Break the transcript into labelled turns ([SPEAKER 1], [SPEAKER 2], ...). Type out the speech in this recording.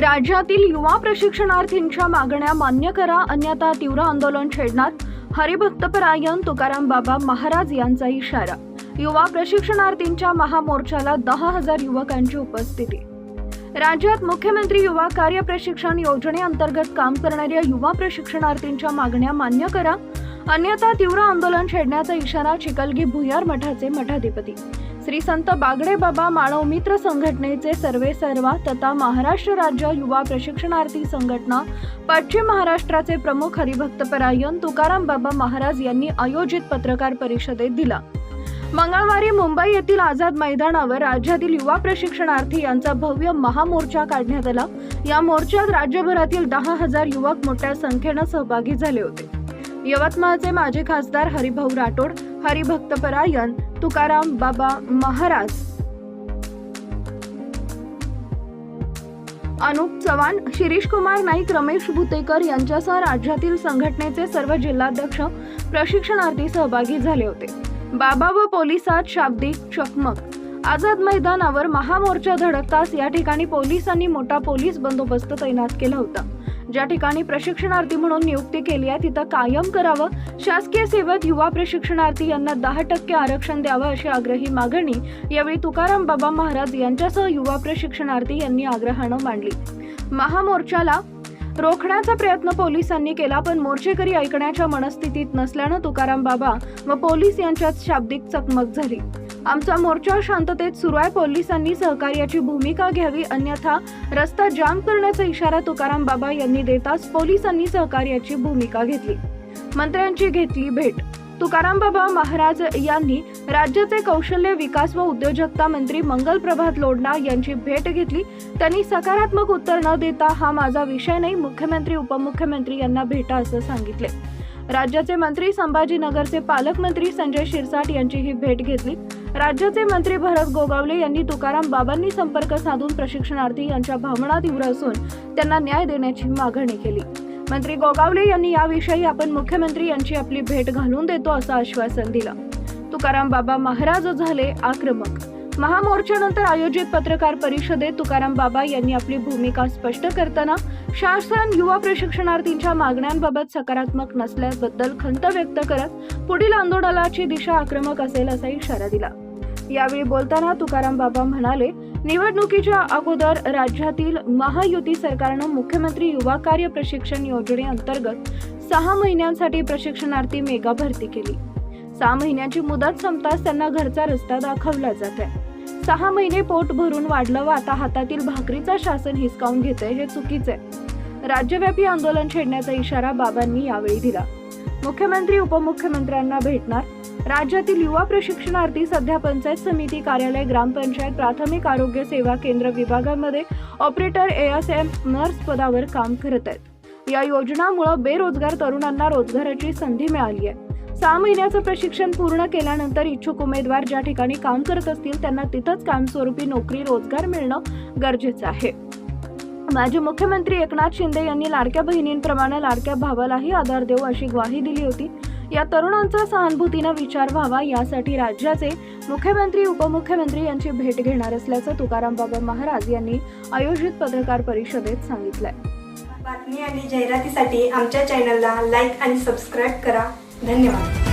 [SPEAKER 1] राज्यातील युवा प्रशिक्षणार्थींच्या मागण्या मान्य करा अन्यथा तीव्र आंदोलन छेडणार हरिभक्तपरायण तुकाराम बाबा महाराज यांचा इशारा. युवा प्रशिक्षणार्थींच्या महामोर्चाला दहा हजार युवकांची उपस्थिती. राज्यात मुख्यमंत्री युवा कार्य प्रशिक्षण योजनेअंतर्गत काम करणाऱ्या युवा प्रशिक्षणार्थींच्या मागण्या मान्य करा अन्यथा तीव्र आंदोलन छेडण्याचा इशारा चिकलगी भुयार मठाचे मठाधिपती. श्री संत बागडे बाबा मानव मित्र संघटनेचे सर्वे सर्वा तथा महाराष्ट्र राज्य युवा प्रशिक्षणार्थी संघटना पश्चिम महाराष्ट्राचे प्रमुख हरिभक्तपरायण तुकाराम बाबा महाराज यांनी आयोजित पत्रकार परिषदेत दिला. मंगळवारी मुंबई येथील आझाद मैदानावर राज्यातील युवा प्रशिक्षणार्थी यांचा भव्य महामोर्चा काढण्यात आला. या मोर्चात राज्यभरातील दहा हजार युवक मोठ्या संख्येनं सहभागी झाले होते. यवतमाळचे माजी खासदार हरिभाऊ राठोड हरिभक्तपरायण तुकाराम बाबा महाराज. अनुप चव्हाण शिरीष कुमार नाईक रमेश भुतेकर यांच्यासह राज्यातील संघटनेचे सर्व जिल्हाध्यक्ष प्रशिक्षणार्थी सहभागी झाले होते. बाबा व पोलिसात शाब्दिक चकमक. आझाद मैदानावर महामोर्चा धडकताच या ठिकाणी पोलिसांनी मोठा पोलीस बंदोबस्त तैनात केला होता. ज्या ठिकाणी प्रशिक्षणार्थी म्हणून नियुक्ती केली आहे तिथं कायम करावं. शासकीय सेवेत युवा प्रशिक्षणार्थी यांना दहा टक्के आरक्षण द्यावं अशी आग्रही मागणी यावेळी तुकाराम बाबा महाराज यांच्यासह युवा प्रशिक्षणार्थी यांनी आग्रहानं मांडली. महामोर्चाला रोखण्याचा प्रयत्न पोलिसांनी केला पण मोर्चेकरी ऐकण्याच्या मनस्थितीत नसल्यानं तुकाराम बाबा व पोलीस यांच्यात शाब्दिक चकमक झाली. आमचा मोर्चा शांततेत सुरू आहे. पोलिसांनी सहकार्याची भूमिका घ्यावी अन्यथा रस्ता जाम करण्याचा इशारा तुकाराम बाबा यांनी देताच पोलिसांनी सहकार्याची भूमिका घेतली. मंत्र्यांची घेतली भेट. तुकाराम बाबा महाराज यांनी राज्याचे कौशल्य विकास व उद्योजकता मंत्री मंगल प्रभात लोडणा यांची भेट घेतली. त्यांनी सकारात्मक उत्तर न देता हा माझा विषय नाही मुख्यमंत्री उपमुख्यमंत्री यांना भेटा असं सांगितले. राज्याचे मंत्री संभाजीनगरचे पालकमंत्री संजय शिरसाट यांची ही भेट घेतली. राज्याचे मंत्री भरत गोगावले यांनी तुकाराम बाबांनी संपर्क साधून प्रशिक्षणार्थी यांच्या भावना तीव्र असून त्यांना न्याय देण्याची मागणी केली. मंत्री गोगावले यांनी याविषयी आपण मुख्यमंत्री यांची आपली भेट घालून देतो असं आश्वासन दिलं. तुकाराम बाबा महाराज झाले आक्रमक. महामोर्चानंतर आयोजित पत्रकार परिषदेत तुकाराम बाबा यांनी आपली भूमिका स्पष्ट करताना शासन युवा प्रशिक्षणार्थींच्या मागण्यांबाबत सकारात्मक नसल्याबद्दल खंत व्यक्त करत पुढील आंदोलनाची दिशा आक्रमक असेल असा इशारा दिला. यावेळी बोलताना तुकाराम बाबा म्हणाले निवडणुकीच्या अगोदर राज्यातील महायुती सरकारनं मुख्यमंत्री युवा कार्य प्रशिक्षण योजनेअंतर्गत सहा महिन्यांसाठी प्रशिक्षणार्थी मेगा भरती केली. सहा महिन्याची मुदत संपताच त्यांना घरचा रस्ता दाखवला जात आहे सहा महिने पोट भरून वाढलं व आता हातातील भाकरीचा शासन हिसकावून घेते हे चुकीचे आहे. राज्यव्यापी आंदोलन छेडण्याचा इशारा बाबांनी यावेळी दिला. मुख्यमंत्री उपमुख्यमंत्र्यांना भेटणार. राज्यातील युवा प्रशिक्षणार्थी सध्या पंचायत समिती कार्यालय ग्रामपंचायत प्राथमिक आरोग्य सेवा केंद्र विभागामध्ये ऑपरेटर एएसएम नर्स पदावर काम करत आहेत. या योजनामुळे बेरोजगार तरुणांना रोजगाराची संधी मिळाली आहे. सहा महिन्याचं प्रशिक्षण पूर्ण केल्यानंतर इच्छुक उमेदवार ज्या ठिकाणी काम करत असतील त्यांना तिथंच कायमस्वरूपी नोकरी रोजगार मिळणं गरजेचं आहे. माजी मुख्यमंत्री एकनाथ शिंदे यांनी लाडक्या बहिणींप्रमाणे लाडक्या भावालाही आधार देऊ अशी ग्वाही दिली होती. या तरुणांचा सहानुभूतीनं विचार व्हावा यासाठी राज्याचे मुख्यमंत्री उपमुख्यमंत्री यांची भेट घेणार असल्याचं तुकाराम बाबा महाराज यांनी आयोजित पत्रकार परिषदेत सांगितलंय.
[SPEAKER 2] बातमी आणि जाहिरातीसाठी आमच्या चॅनलला लाईक आणि सबस्क्राईब करा. धन्यवाद.